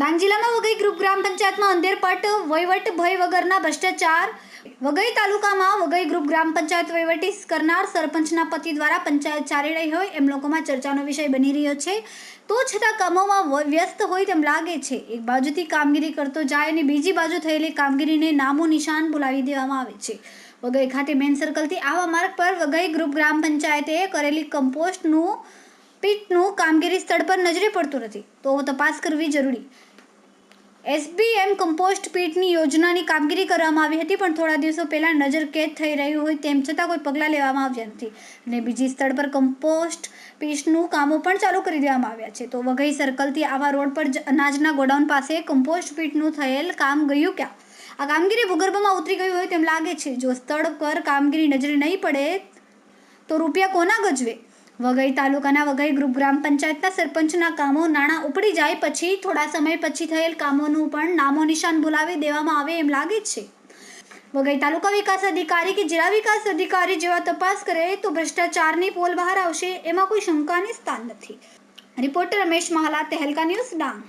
ડાંગ જિલ્લામાં વઘઈ ગ્રુપ ગ્રામ પંચાયતમાં અંધેરપટ, વહીવટ, ભય વગરના ભ્રષ્ટાચાર. વઘઈ તાલુકામાં વઘઈ ગ્રુપ ગ્રામ પંચાયત વહીવટી કરનાર સરપંચના પતિ દ્વારા પંચાયત ચાલી રહી હોય એમ લોકોમાં ચર્ચાનો વિષય બની રહ્યો છે. તો છતાં કામોમાં વ્યસ્ત હોય તેમ લાગે છે. એક બાજુથી કામગીરી કરતો જાય અને બીજી બાજુ થયેલી કામગીરીને નામો નિશાન બોલાવી દેવામાં આવે છે. વઘઈ ખાતે મેન સર્કલથી આવા માર્ગ પર વઘઈ ગ્રુપ ગ્રામ પંચાયતે કરેલી કમ્પોસ્ટનું પીટનું કામગીરી સ્થળ પર નજરે પડતું નથી. તો તપાસ કરવી જરૂરી. એસબીએમ કમ્પોસ્ટ પીટની યોજનાની કામગીરી કરવામાં આવી હતી, પણ થોડા દિવસો પહેલાં નજર કેદ થઈ રહ્યું હોય તેમ છતાં કોઈ પગલાં લેવામાં આવ્યા નથી. અને બીજી સ્થળ પર કમ્પોસ્ટ પીટનું કામો પણ ચાલુ કરી દેવામાં આવ્યા છે. તો વઘઈ સર્કલથી આવા રોડ પર અનાજના ગોડાઉન પાસે કમ્પોસ્ટ પીટનું થયેલ કામ ગયું ક્યાં? આ કામગીરી ભૂગર્ભમાં ઉતરી ગયું હોય તેમ લાગે છે. જો સ્થળ પર કામગીરી નજરે નહીં પડે, તો રૂપિયા કોના ગજવે? વઘઈ તાલુકાના વઘઈ ગ્રુપ ગ્રામ પંચાયતના સરપંચના કામો નાણાં ઉપડી જાય પછી થોડા સમય પછી થયેલ કામોનું પણ નામો નિશાન બોલાવી દેવામાં આવે એમ લાગે છે. વઘઈ તાલુકા વિકાસ અધિકારી કે જિલ્લા વિકાસ અધિકારી જેવા તપાસ કરે તો ભ્રષ્ટાચારની પોલ બહાર આવશે એમાં કોઈ શંકાની સ્થાન નથી. Reporter Ramesh Mahala, Tehelka news Dang.